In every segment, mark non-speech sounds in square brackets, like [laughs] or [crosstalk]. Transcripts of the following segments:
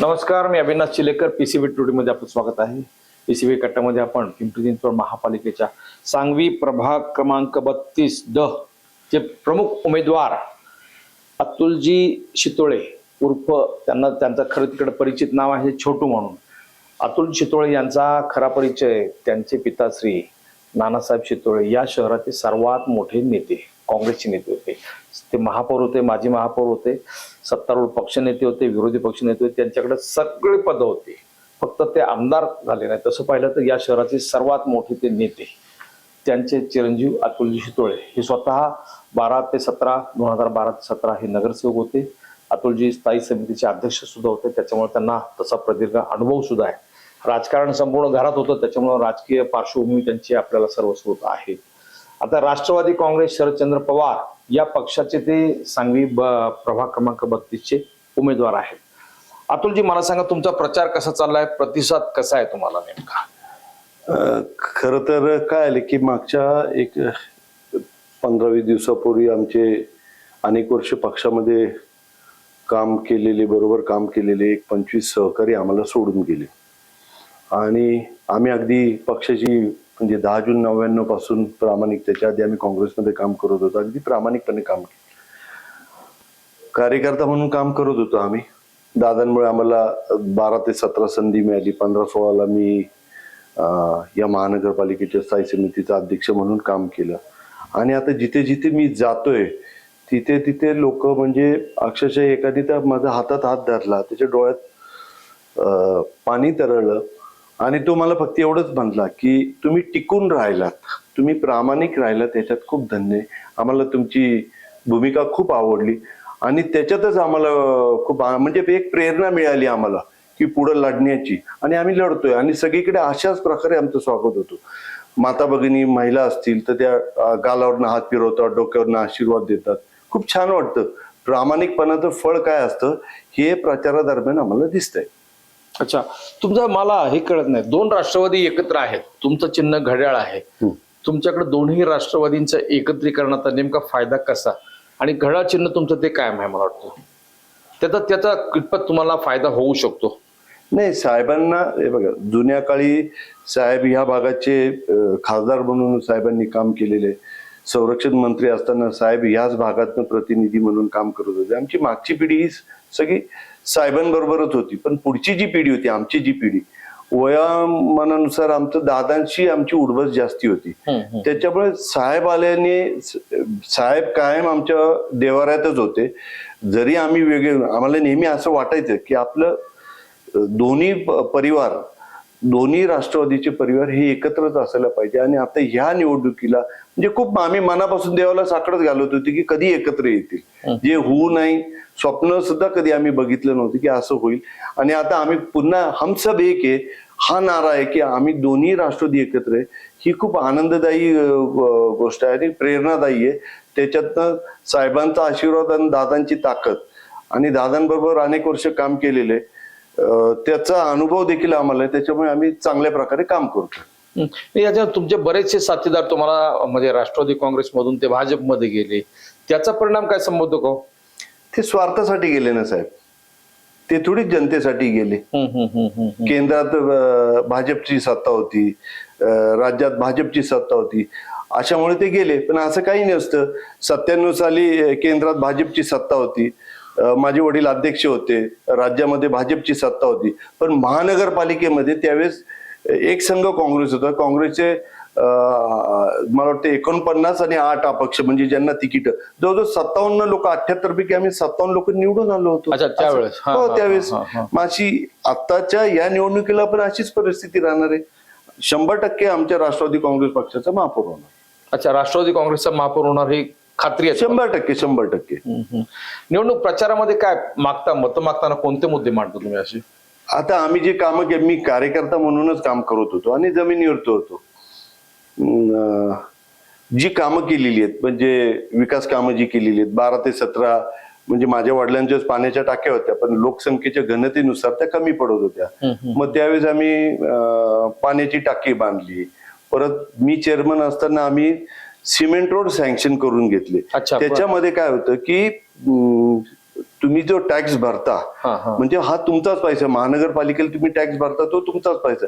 नमस्कार मी अविनाश चिलेकर पीसीबी टुडीमध्ये आपलं स्वागत आहे. पीसीबी कट्ट्यामध्ये आपण पिंपरी चिंचवड महापालिकेच्या सांगवी प्रभाग क्रमांक बत्तीस द चे प्रमुख उमेदवार अतुलजी शितोळे उर्फ त्यांना त्यांचं खरं तिकडे परिचित नाव आहे छोटू म्हणून. अतुल शितोळे यांचा खरा परिचय त्यांचे पिताश्री नानासाहेब शितोळे या शहराचे सर्वात मोठे नेते काँग्रेसचे नेते होते. ते महापौर होते माजी महापौर होते. सत्तारूढ पक्षनेते होते विरोधी पक्षनेते होते त्यांच्याकडे सगळे पद होते. फक्त ते आमदार झाले नाही तसं पाहिलं तर या शहराचे सर्वात मोठे ते नेते त्यांचे चिरंजीव अतुलजी शितोळे. हे स्वतः बारा ते सतरा दोन हजार बारा ते सतरा हे नगरसेवक होते. अतुलजी स्थायी समितीचे अध्यक्ष सुद्धा होते. त्याच्यामुळे त्यांना तसा प्रदीर्घ अनुभव सुद्धा आहे. राजकारण संपूर्ण घरात होतं. त्याच्यामुळे राजकीय पार्श्वभूमी त्यांची आपल्याला सर्वस्वत आहे. आता राष्ट्रवादी काँग्रेस शरदचंद्र पवार या पक्षाचे ते सांगवी ब प्रभाग क्रमांक बत्तीसचे उमेदवार आहेत. अतुलजी मला सांगा तुमचा प्रचार कसा चाललाय? प्रतिसाद कसा आहे तुम्हाला नेमका? खर खरं तर काय आलं की मागच्या एक पंधरा वीस दिवसापूर्वी आमचे अनेक वर्ष पक्षामध्ये काम केलेले बरोबर काम केलेले एक पंचवीस सहकारी आम्हाला सोडून गेले. आणि आम्ही अगदी पक्षाची म्हणजे दहा जून नव्याण्णवपासून प्रामाणिक त्याच्या आधी आम्ही काँग्रेसमध्ये काम करत होतो. अगदी प्रामाणिकपणे काम केलं. कार्यकर्ता म्हणून काम करत होतो आम्ही. दादांमुळे आम्हाला बारा ते सतरा संधी मिळाली. पंधरा सोळाला मी या महानगरपालिकेच्या स्थायी समितीचा अध्यक्ष म्हणून काम केलं. आणि आता जिथे जिथे मी जातोय तिथे तिथे लोक म्हणजे अक्षरशः एखादी तर माझ्या हातात हात धरला. त्याच्या डोळ्यात पाणी तरळलं. आणि तो मला फक्त एवढंच म्हणला की तुम्ही टिकून राहिलात. तुम्ही प्रामाणिक राहिलात त्याच्यात खूप धन्य आहे. आम्हाला तुमची भूमिका खूप आवडली. आणि त्याच्यातच आम्हाला खूप म्हणजे एक प्रेरणा मिळाली आम्हाला की पुढं लढण्याची. आणि आम्ही लढतोय. आणि सगळीकडे अशाच प्रकारे आमचं स्वागत होतो. माता भगिनी महिला असतील तर त्या गालावरनं हात फिरवतात डोक्यावरनं आशीर्वाद देतात. खूप छान वाटतं. प्रामाणिकपणाचं फळ काय असतं हे प्रचारादरम्यान आम्हाला दिसतंय. अच्छा तुमचं मला हे कळत नाही. दोन राष्ट्रवादी एकत्र आहेत. तुमचं चिन्ह घड्याळ आहे. तुमच्याकडे दोन्ही राष्ट्रवादींचं एकत्रीकरणाचा नेमका फायदा कसा? आणि घड्याळ चिन्ह तुमचं ते कायम आहे मला वाटतं. त्याचा त्याचा कितपत तुम्हाला फायदा होऊ शकतो? नाही साहेबांना हे बघा जुन्या काळी साहेब ह्या भागाचे खासदार म्हणून साहेबांनी काम केलेले. संरक्षण मंत्री असताना साहेब ह्याच भागातनं प्रतिनिधी म्हणून काम करत होते. आमची मागची पिढी ही सगळी साहेबांबरोबरच होती पण पुढची जी पिढी होती आमची जी पिढी वयामानानुसार आमचं दादांशी आमची उडबस जास्ती होती. त्याच्यामुळे साहेब आल्याने साहेब कायम आमच्या देवाऱ्यातच होते. जरी आम्ही वेगळे आम्हाला नेहमी असं वाटायचं की आपलं दोन्ही परिवार दोन्ही राष्ट्रवादीचे परिवार हे एकत्रच असायला पाहिजे. आणि आता ह्या निवडणुकीला म्हणजे खूप आम्ही मनापासून देवाला साकडच घालत होती की कधी एकत्र येतील. जे होऊ नाही स्वप्न सुद्धा कधी आम्ही बघितलं नव्हतं की असं होईल. आणि आता आम्ही पुन्हा हम सब एक आहे हा नारा आहे की आम्ही दोन्ही राष्ट्रवादी एकत्र आहे. ही खूप आनंददायी गोष्ट आहे आणि प्रेरणादायी आहे. त्याच्यातनं साहेबांचा आशीर्वाद आणि दादांची ताकद. आणि दादांबरोबर अनेक वर्ष काम केलेले त्याचा अनुभव देखील आम्हाला आहे. त्याच्यामुळे आम्ही चांगल्या प्रकारे काम करतो. याच्यात तुमचे बरेचसे साथीदार तुम्हाला म्हणजे राष्ट्रवादी काँग्रेसमधून ते भाजपमध्ये गेले. त्याचा परिणाम काय संभवतो का हो? ते स्वार्थासाठी गेले ना साहेब. ते थोडीच जनतेसाठी गेले. केंद्रात भाजपची सत्ता होती. राज्यात भाजपची सत्ता होती. अशामुळे ते गेले. पण असं काही नसतं. सत्त्याण्णव साली केंद्रात भाजपची सत्ता होती. माझे वडील अध्यक्ष होते. राज्यामध्ये भाजपची सत्ता होती. पण महानगरपालिकेमध्ये त्यावेळेस एक संघ काँग्रेस होता. काँग्रेसचे मला वाटतं एकोणपन्नास आणि आठ अपक्ष म्हणजे ज्यांना तिकीट. जवळजवळ सत्तावन्न लोक अठ्याहत्तर पैकी आम्ही सत्तावन्न लोक निवडून आलो होतो. अच्छा, त्यावेळेस. हा, त्यावेळेस. मग अशी आत्ताच्या या निवडणुकीला पण अशीच परिस्थिती राहणार आहे. शंभर टक्के आमच्या राष्ट्रवादी काँग्रेस पक्षाचा महापौर होणार. अच्छा राष्ट्रवादी काँग्रेसचा महापौर होणार ही खात्री आहे शंभर टक्के शंभर टक्के. निवडणूक प्रचारामध्ये काय मागता? मत मागताना कोणते मुद्दे मांडता तुम्ही असे? आता आम्ही जे कामं के मी कार्यकर्ता म्हणूनच काम करत होतो आणि जमिनीवरती होतो. जी कामं केलेली आहेत म्हणजे विकास कामं जी केलेली आहेत बारा ते सतरा म्हणजे माझ्या वडिलांच्याच पाण्याच्या टाक्या होत्या पण लोकसंख्येच्या घनतेनुसार त्या कमी पडत होत्या. मग त्यावेळेस आम्ही पाण्याची टाकी बांधली. परत मी चेअरमन असताना आम्ही सिमेंट रोड सँक्शन करून घेतले. त्याच्यामध्ये काय होतं की तुम्ही जो टॅक्स भरता. म्हणजे हा तुमचाच पैसा महानगरपालिकेला तुम्ही टॅक्स भरता तो तुमचाच पैसा.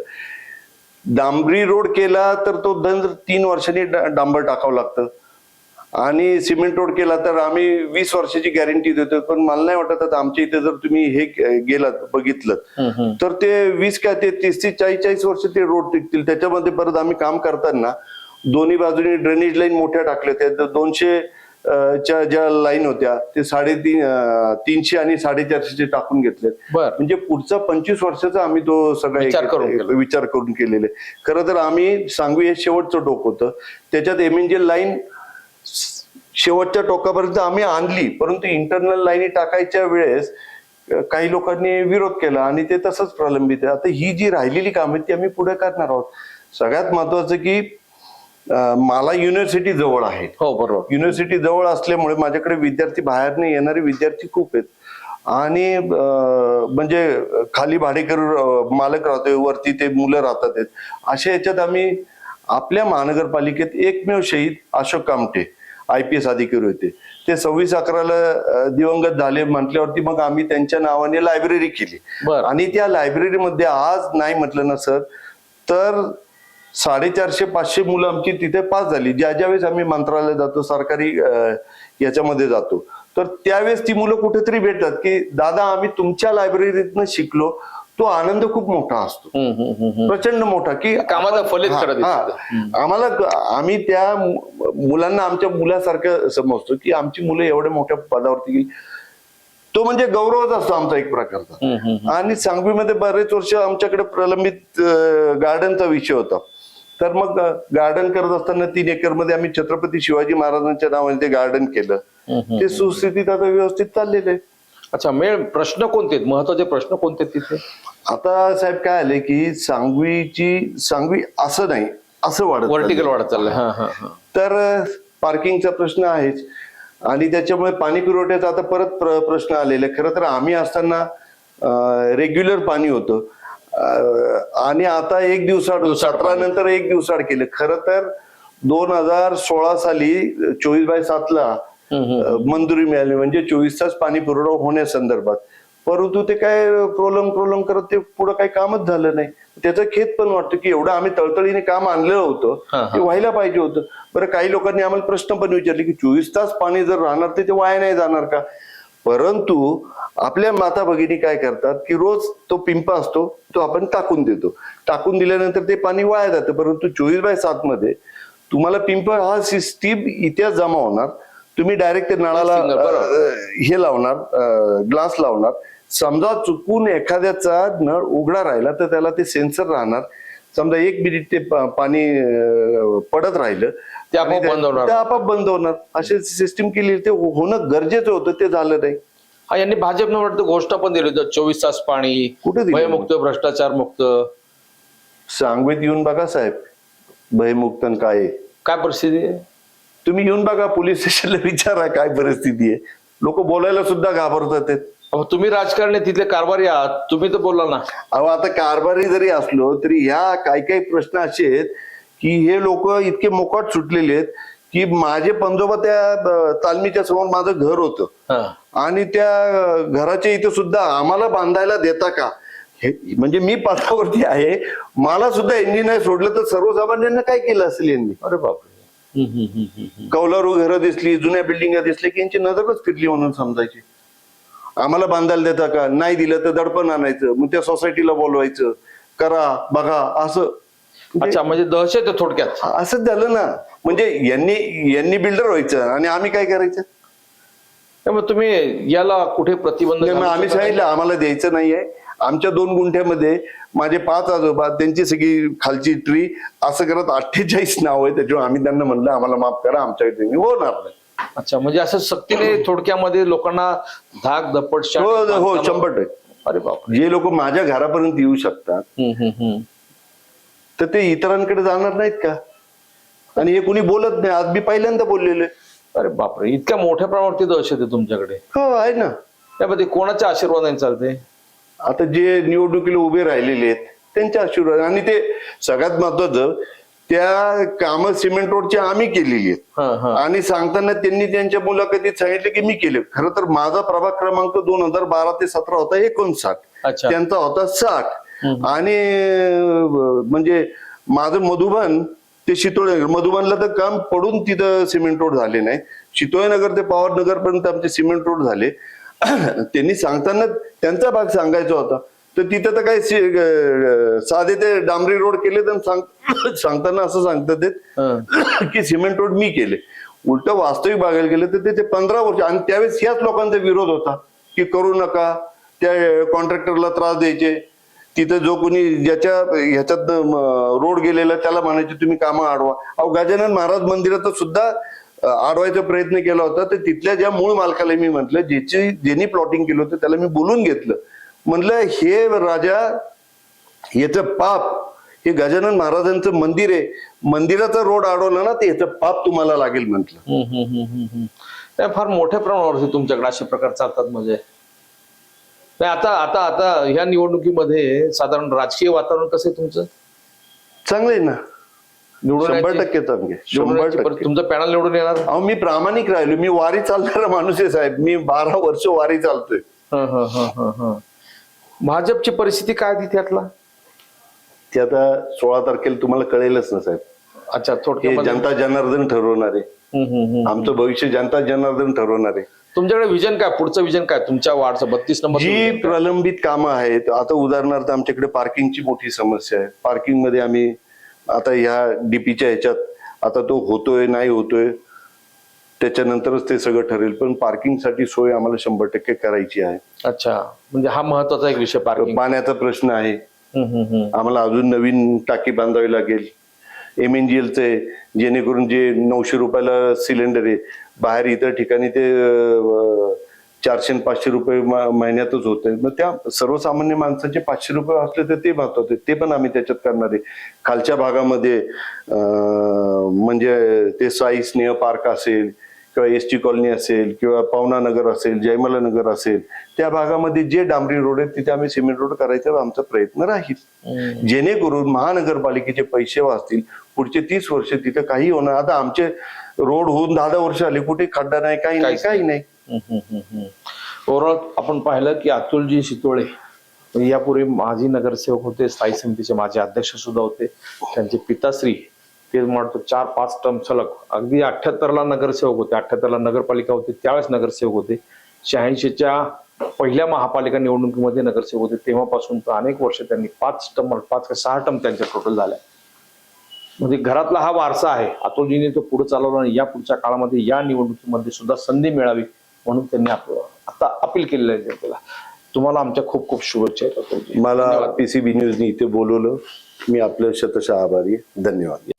डांबरी रोड केला तर तो दंड तीन वर्षांनी डांबर टाकावं लागतं. आणि सिमेंट रोड केला तर आम्ही वीस वर्षाची गॅरंटी देतो पण मला नाही वाटत आता आमच्या इथे जर तुम्ही हे गेलात बघितलं तर ते वीस काय ते तीस ते चाळीस चाळीस वर्ष ते रोड टिकतील. त्याच्यामध्ये परत आम्ही काम करताना दोन्ही बाजूनी ड्रेनेज लाईन मोठ्या टाकल्या त्या दोनशे च्या ज्या लाईन होत्या ते साडेतीन तीनशे आणि साडेचारशेचे टाकून घेतले म्हणजे पुढचा पंचवीस वर्षाचा आम्ही तो सगळा विचार करून केला. विचार करून केलेले खरं तर आम्ही सांगवी हे शेवटचं टोक होतं. त्याच्यात एम एन लाईन शेवटच्या टोकापर्यंत आम्ही आणली परंतु इंटरनल लाईनी टाकायच्या वेळेस काही लोकांनी विरोध केला आणि ते तसंच प्रलंबित आहे. आता ही जी राहिलेली कामं ती आम्ही पुढे करणार आहोत. सगळ्यात महत्वाचं की मला युनिव्हर्सिटी जवळ आहे. हो बरोबर. युनिव्हर्सिटी जवळ असल्यामुळे माझ्याकडे विद्यार्थी बाहेरने येणारे विद्यार्थी खूप आहेत. आणि म्हणजे खाली भाडेकर मालक राहतोय वरती ते मुलं राहतात आहेत. अशा याच्यात आम्ही आपल्या महानगरपालिकेत एकमेव शहीद Ashok Kamte I P S अधिकारी होते. ते सव्वीस अकराला दिवंगत झाले म्हटल्यावरती मग आम्ही त्यांच्या नावाने लायब्ररी केली. आणि त्या लायब्ररीमध्ये आज नाही म्हटलं ना सर तर साडेचारशे पाचशे मुलं आमची तिथे पास झाली. ज्या ज्या वेळेस आम्ही मंत्रालयात जातो सरकारी याच्यामध्ये जातो. तर त्यावेळेस ती मुलं कुठेतरी भेटतात की दादा आम्ही तुमच्या लायब्ररीतनं शिकलो. तो आनंद खूप मोठा असतो. प्रचंड मोठा की कामाचा फलित. आम्हाला आम्ही त्या मुलांना आमच्या मुलासारखं समजतो की आमची मुलं एवढ्या मोठ्या पदावरती गेली. तो म्हणजे गौरवच असतो आमचा एक प्रकारचा. आणि सांगवीमध्ये बरेच वर्ष आमच्याकडे प्रलंबित गार्डनचा विषय होता. तर मग गार्डन करत असताना तीन एकरमध्ये आम्ही छत्रपती शिवाजी महाराजांच्या नावाने ते गार्डन केलं. ते सुस्थितीत आता व्यवस्थित चाललेलं आहे. अच्छा मेळ प्रश्न कोणते महत्त्वाचे प्रश्न कोणते तिथे? आता साहेब काय आले की सांगवीची सांगवी असं नाही असं वाढत व्हर्टिकल चाललंय. वाढत चाललंय. हा हा हा. तर पार्किंगचा प्रश्न आहेच. आणि त्याच्यामुळे पाणी पुरवठ्याचा आता परत प्र- प्रश्न आलेला. आहे खरं तर आम्ही असताना रेग्युलर पाणी होतं. आणि आता एक दिवसाड सतरा नंतर एक दिवसाड केलं. खरं तर दोन हजार सोळा साली चोवीस बाय सातला मंजुरी मिळाली. म्हणजे चोवीस तास पाणी पुरवठा होण्यासंदर्भात परंतु ते काय प्रोलम प्रोलम करत ते पुढं काही कामच झालं नाही. त्याचं खेत पण वाटतं की एवढं आम्ही तळतळीने काम आणलं हा, होतं. ते व्हायला पाहिजे होतं. बरं काही लोकांनी आम्हाला प्रश्न पण विचारले की चोवीस तास पाणी जर राहणार ते वाया नाही जाणार का? परंतु आपल्या माता भगिनी काय करतात की रोज तो पिंपा असतो तो आपण टाकून देतो. टाकून दिल्यानंतर ते पाणी वाया जातं परंतु चोवीस बाय सात मध्ये तुम्हाला पिंप हा सिस्टीम इतिहास जमा होणार. तुम्ही डायरेक्ट नळाला हे लावणार ग्लास लावणार. समजा चुकून एखाद्याचा नळ उघडा राहिला तर त्याला ते सेन्सर राहणार. समजा एक मिनिट ते पाणी पडत राहिलं ते आपोआप बंद होणार. ते आपोआप बंद होणार असे सिस्टीम केली ते होणं गरजेचं होतं ते झालं नाही हा यांनी भाजपनं वाटतं घोषणा पण दिली होती चोवीस तास पाणी कुठे? भयमुक्त भ्रष्टाचार मुक्त सांगवीत येऊन बघा साहेब भयमुक्तन काय. काय परिस्थिती आहे तुम्ही येऊन बघा पोलीस स्टेशनला [laughs] विचारा काय परिस्थिती आहे लोक बोलायला सुद्धा घाबरतात. अहो, तुम्ही राजकारणी तिथले कारभारी आहात. तुम्ही तर बोलला ना. अहो आता कारभारी जरी असलो तरी ह्या काही काही प्रश्न असे आहेत की हे लोक इतके मोकाट सुटलेले आहेत की माझे पंजोबा त्या अं, तालमीच्या समोर माझं घर होतं. हा. आणि त्या अं, घराच्या इथे सुद्धा आम्हाला बांधायला देता का? हे म्हणजे मी पदावरती आहे. मला सुद्धा यांनी नाही सोडलं तर सर्वसामान्यांना काय केलं असेल यांनी? अरे बापरे. हम्म, हम्म, हम्म, हम्म, हम्म. कौलारू घरं दिसली जुन्या बिल्डिंग दिसल्या की यांची नजरच फिरली म्हणून समजायची. आम्हाला बांधायला देता का? नाही दिलं तर दडपण आणायचं. मग त्या सोसायटीला बोलवायचं. करा बघा असं. म्हणजे अच्छा म्हणजे दहशत थोडक्यात. असंच झालं ना. म्हणजे यांनी यांनी बिल्डर व्हायचं. आणि आम्ही काय करायचं? त्यामुळे तुम्ही याला कुठे प्रतिबंध मग आम्ही? सांगितलं आम्हाला द्यायचं नाहीये. आमच्या दोन गुंठ्यामध्ये माझे पाच आजोबा त्यांची सगळी खालची ट्री असं करत अठ्ठेचाळीस नाव आहे त्याच्यावर आम्ही त्यांना म्हणलं आम्हाला माफ करा आमच्याकडे होणार नाही. अच्छा म्हणजे असं सक्तीने थोडक्यामध्ये लोकांना धाक दप्पट शाण- हो हो शंभर टक्के. अरे बाप जे लोक माझ्या घरापर्यंत येऊ शकतात तर ते इतरांकडे जाणार नाहीत का? आणि हे कुणी बोलत नाही आज मी पहिल्यांदा बोललेलो. अरे बापरे इतक्या मोठ्या प्रमाणावरती दहशत आहे तुमच्याकडे. हो आहे ना. त्यामध्ये कोणाच्या आशीर्वादाने चालते आता जे निवडणुकीला उभे राहिलेले आहेत त्यांच्या आशीर्वाद आणि ते सगळ्यात महत्वाचं त्या कामं सिमेंट रोडची आम्ही केलेली आहेत. आणि सांगताना त्यांनी त्यांच्या मुलाखतीत सांगितलं की मी केले. खरं तर माझा प्रभाग क्रमांक दोन हजार बारा ते सतरा होता एकोणसाठ. त्यांचा होता साठ. आणि म्हणजे माझं मधुबन ते शितोळे मधुबनला तर काम पडून तिथं सिमेंट रोड झाले नाही. शितोळे नगर ते पवार नगर पर्यंत आमचे सिमेंट रोड झाले. [clears throat] त्यांनी सांगताना त्यांचा भाग सांगायचा होता. तर तिथं तर काही साधे ते डांबरी रोड केले तर सांग [coughs] सांगताना असं सांगतात ते. [coughs] की सिमेंट रोड मी केले. उलट वास्तविक बघायला गेलं तर ते- पंधरा वर्ष आणि त्यावेळेस याच लोकांचा विरोध होता की करू नका त्या कॉन्ट्रॅक्टरला त्रास द्यायचे. तिथं जो कोणी ज्याच्या ह्याच्यात रोड गेलेला त्याला म्हणायचे तुम्ही कामं आडवा. अहो गजानन महाराज मंदिरात सुद्धा आडवायचा प्रयत्न केला होता. तर तिथल्या ज्या मूळ मालकाला मी म्हंटल ज्याची ज्यांनी प्लॉटिंग केलं होतं त्याला मी बोलून घेतलं. म्हटलं हे राजा याचं पाप हे गजानन महाराजांचं मंदिर आहे. मंदिराचा रोड अडवला ना ते याचं पाप तुम्हाला लागेल म्हटलं. फार मोठ्या प्रमाणावरती तुमच्याकडे असे प्रकार चालतात म्हणजे. नाही आता आता आता ह्या निवडणुकीमध्ये साधारण राजकीय वातावरण कसं आहे तुमचं? चांगलं आहे ना. निवडून शंभर टक्के तुमचं पॅनल निवडून येणार? अहो मी प्रामाणिक राहिलो. मी वारी चालणारा माणूस आहे साहेब. मी बारा वर्ष वारी चालतोय. भाजपची परिस्थिती काय तिथे त्यातला ते आता सोळा तारखेला तुम्हाला कळेलच ना साहेब. अच्छा हे थोडक्यात जनता जनार्दन ठरवणार आहे. हम्म, हम्म, हम्म. आमचं भविष्य जनता जनार्दन ठरवणार आहे. तुमच्याकडे विजन काय? पुढचं विजन काय? तुमच्या वार्डचं बत्तीस नंबर जी प्रलंबित कामं आहेत आता उदाहरणार्थ आमच्याकडे पार्किंगची मोठी समस्या आहे. पार्किंगमध्ये आम्ही आता ह्या डीपीच्या ह्याच्यात आता तो होतोय नाही होतोय त्याच्यानंतरच ते सगळं ठरेल. पण पार्किंगसाठी सोय आम्हाला शंभर टक्के करायची आहे. अच्छा. म्हणजे हा महत्त्वाचा एक विषय पार्किंग पाण्याचा प्रश्न आहे. आम्हाला अजून नवीन टाकी बांधावी लागेल. एम एन जी एलचे जेणेकरून जे नऊशे रुपयाला सिलेंडर आहे बाहेर इतर ठिकाणी ते चारशे पाचशे रुपये महिन्यातच होत मग त्या सर्वसामान्य माणसाचे पाचशे रुपये असले तर ते महत्त्वाचे ते पण आम्ही त्याच्यात करणार आहे. खालच्या भागामध्ये म्हणजे ते साई स्नेह पार्क असेल किंवा एस टी कॉलनी असेल किंवा पवना नगर असेल जयमला नगर असेल त्या भागामध्ये जे डांबरी रोड आहेत तिथे आम्ही सिमेंट रोड करायचा आमचा प्रयत्न राहील. जेणेकरून महानगरपालिकेचे पैसे वाचतील. पुढचे तीस वर्ष तिथे काही होणार. आता आमचे रोड होऊन दहा दहा वर्ष आले कुठे खड्डा नाही काही नाही काही नाही. ओव्हरऑल आपण पाहिलं की अतुलजी शितोळे यापूर्वी माजी नगरसेवक होते स्थायी समितीचे माजी अध्यक्ष सुद्धा होते. त्यांचे पिताश्री ते म्हणतो चार पाच टर्म सलग. अगदी अठ्याहत्तरला नगरसेवक होते. अठ्याहत्तरला नगरपालिका होती त्यावेळेस नगरसेवक होते. शहाऐंशीच्या पहिल्या महापालिका निवडणुकीमध्ये नगरसेवक होते. तेव्हापासून तर अनेक वर्ष त्यांनी पाच टर्म पाच का सहा टर्म त्यांच्या टोटल झाल्या. म्हणजे घरातला हा वारसा आहे. अतुलजीने तो पुढे चालवला आणि या पुढच्या काळामध्ये या निवडणुकीमध्ये सुद्धा संधी मिळावी म्हणून त्यांनी आपलं आता अपील केलेलं आहे जनतेला. तुम्हाला आमच्या खूप खूप शुभेच्छा आहेत मला. पीसीबी न्यूजनी इथे बोलवलं. मी आपलं शतशः आभारी धन्यवाद.